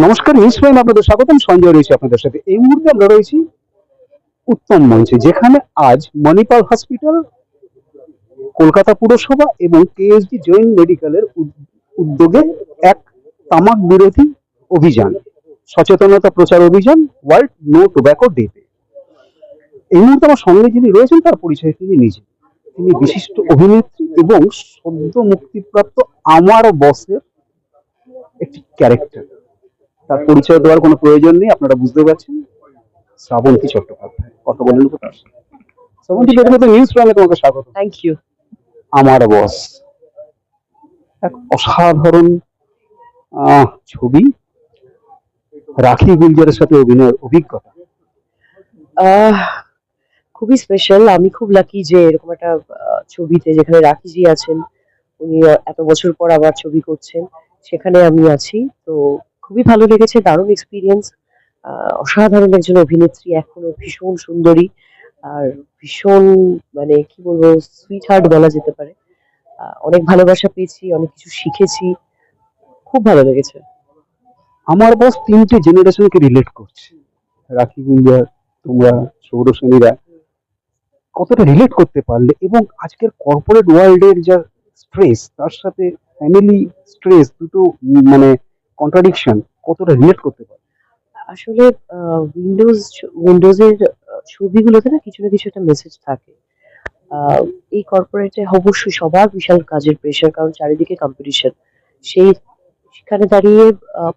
নমস্কার নিউজ আপনাদের স্বাগতম। সঞ্জয় রয়েছে আপনাদের সাথে। এই মুহূর্তে আমরা রয়েছি উত্তম মঞ্চে, যেখানে আজ মণিপাল হসপিটাল, কলকাতা পুরসভা এবং কেএসডি জয়েন্ট মেডিকেলের উদ- উদ্যোগে এক তামাক বিরোধী অভিযান, সচেতনতা প্রচার অভিযান, ওয়ার্ল্ড নো টোব্যাকো ডেতে। এই মুহূর্তে আমার সঙ্গে যিনি রয়েছেন, তার পরিচয় তিনি নিজে। তিনি বিশিষ্ট অভিনেত্রী এবং সদ্য মুক্তিপ্রাপ্ত আমার বসের একটি ক্যারেক্টার। তার পরিচয় দেওয়ার কোনো প্রয়োজন নেই আপনারা বুঝতে পারছেন। শ্রাবন্তী চট্টোপাধ্যায় কথা বলে নেব তার শ্রাবন্তী প্রথমত নিউজ প্রামে তোমাকে স্বাগত। থ্যাংক ইউ আমার বস এক অসাধারণ ছবি রাখি গুলজারের সাথে অভিনয়ের অভিজ্ঞতা। খুবই স্পেশাল আমি খুব লাকি যে এরকম একটা ছবিতে যেখানে রাখিজি আছেন উনি এত বছর পর আবার ছবি করছেন সেখানে আমি আছি। তো খুবই ভালো লেগেছে, দারুণ এক্সপিরিয়েন্স অসাধারণ একজন অভিনেত্রী, এখনও ভীষণ সুন্দরী, আর ভীষণ মানে কি বলব সুইট হার্ট বলা যেতে পারে। অনেক ভালোবাসা পেয়েছি, অনেক কিছু শিখেছি, খুব ভালো লেগেছে। আমার বস তিনটে জেনারেশনকে রিলেট করছে। রাখি গুলজার তোমরা, সৌরসেনীরা, কতটা রিলেট করতে পারলে এবং আজকের কর্পোরেট ওয়ার্ল্ডের যা স্ট্রেস তার সাথে ফ্যামিলি স্ট্রেস দুটো মানে কন্ট্রাডিকশন কতটা রিলেট করতে পারে? আসলে উইন্ডোজ উইন্ডোজের ছবিগুলোতে না কিছু না কিছু একটা মেসেজ থাকে। এই কর্পোরেটে অবশ্যই সবার বিশাল কাজের প্রেশার কারণ চারিদিকে কম্পিটিশন সেই, সেখানে দাঁড়িয়ে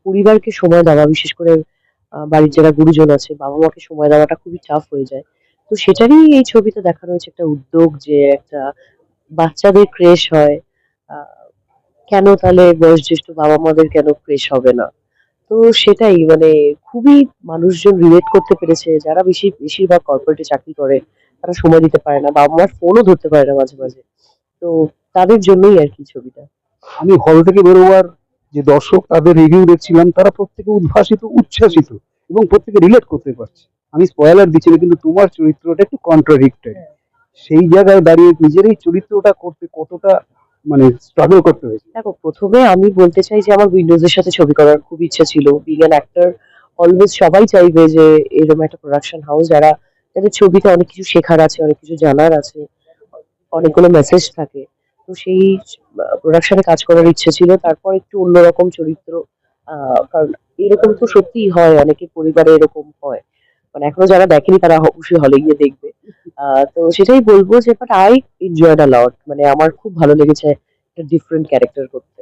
পরিবারকে সময় দেওয়া, বিশেষ করে বাড়ির যারা গুরুজন আছে বাবা মাকে সময় দেওয়াটা খুবই টাফ হয়ে যায়। তো সেটারই এই ছবিতে দেখানো হয়েছে একটা উদ্যোগ যে একটা বাচ্চাদের ক্রেশ হয় কেন তাহলে বয়োজ্যেষ্ঠ বাবা মাদের কেন ক্রেশ হবে না? তো সেটাই মানে খুবই মানুষজন রিলেট করতে পেরেছে। যারা বেশি বেশিরভাগ কর্পোরেটে চাকরি করে তারা সময় দিতে পারে না। বাবা মার ফোনও ধরতে পারে না মাঝে মাঝে। তো তাদের জন্যই আর কি ছবিটা। আমি হল থেকে বেরোবার যে দর্শক তাদের রিভিউ দেখছিলাম তারা প্রত্যেকে উদ্ভাসিত উচ্ছ্বাসিত এবং প্রত্যেকে রিলেট করতে পারছে। আমি স্পয়লার দিচ্ছি না কিন্তু তোমার চরিত্রটা একটু কন্ট্রাডিক্টেড সেই জায়গায় দাঁড়িয়ে নিজের এই চরিত্রটা করতে কতটা মানে স্ট্রাগল করতে হয়েছে। দেখো, প্রথমে আমি বলতে চাই যে আমার উইন্ডোজের সাথে ছবি করার খুব ইচ্ছা ছিল। বিং অ্যাক্টর অলওয়েজ সবাই চাইবে যে এরকম একটা প্রোডাকশন হাউস যারা যাদের ছবিতে অনেক কিছু শেখার আছে, অনেক কিছু জানার আছে, অনেকগুলো মেসেজ থাকে। তো সেই প্রোডাকশনে কাজ করার ইচ্ছে ছিল। তারপর একটু অন্যরকম চরিত্র কারণ এরকম তো সত্যিই হয়, অনেকের পরিবারে এরকম হয়। মানে এখনও যারা দেখেনি, তারা অবশ্যই হলে গিয়ে দেখবে। তো সেটাই বলব যে but I enjoyed a lot মানে আমার খুব ভালো লেগেছে একটা ডিফারেন্ট ক্যারেক্টার করতে।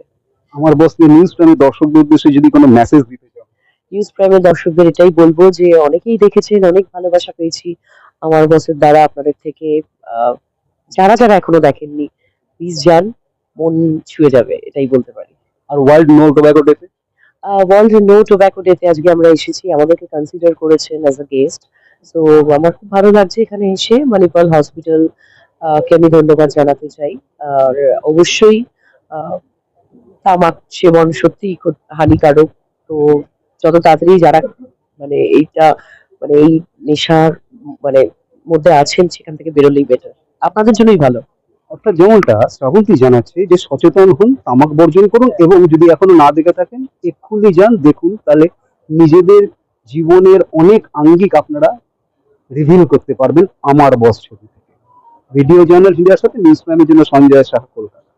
আমার বস নিউজ প্রেমে দর্শকদের উদ্দেশ্যে যদি কোনো মেসেজ দিতে চাও। নিউজ প্রাইমের দর্শকদের এটাই বলব যে অনেকেই দেখেছেন অনেক ভালোবাসা পেয়েছি আমার বসের দ্বারা আপনাদের থেকে। আহ, যারা যারা এখনও দেখেননি প্লিজ যান মন ছুঁয়ে যাবে এটাই বলতে পারি। আর ওয়ার্ল্ড নো টোব্যাকো ডেতে ওয়ার্ল্ড নো টোব্যাকো ডেতে আজকে আমরা এসেছি। আমাদেরকে কনসিডার করেছেন অ্যাজ আ গেস্ট তো আমার খুব ভালো লাগছে এখানে এসে মণিপাল হসপিটাল কে আমি ধন্যবাদ জানাতে চাই। আর অবশ্যই তামাক সেবন সত্যিই খুব হানিকারক। তো যত তাড়াতাড়ি যারা মানে এইটা মানে এই নেশার মানে মধ্যে আছেন, সেখান থেকে বেরোলেই বেটার আপনাদের জন্যই ভালো। অর্থাৎ যেমনটা শ্রাবন্তী জানাচ্ছে যে সচেতন হন, তামাক বর্জন করুন এবং যদি এখনও না দেখে থাকেন, এক্ষুনি যান, দেখুন, তাহলে নিজেদের জীবনের অনেক আঙ্গিক আপনারা রিভিল করতে পারবেন আমার বস ছবি থেকে। ভিডিও জার্নাল ইন্ডিয়ার সাথে নিউজ প্রাইমের জন্য সঞ্জয় শাহ কলকাতা।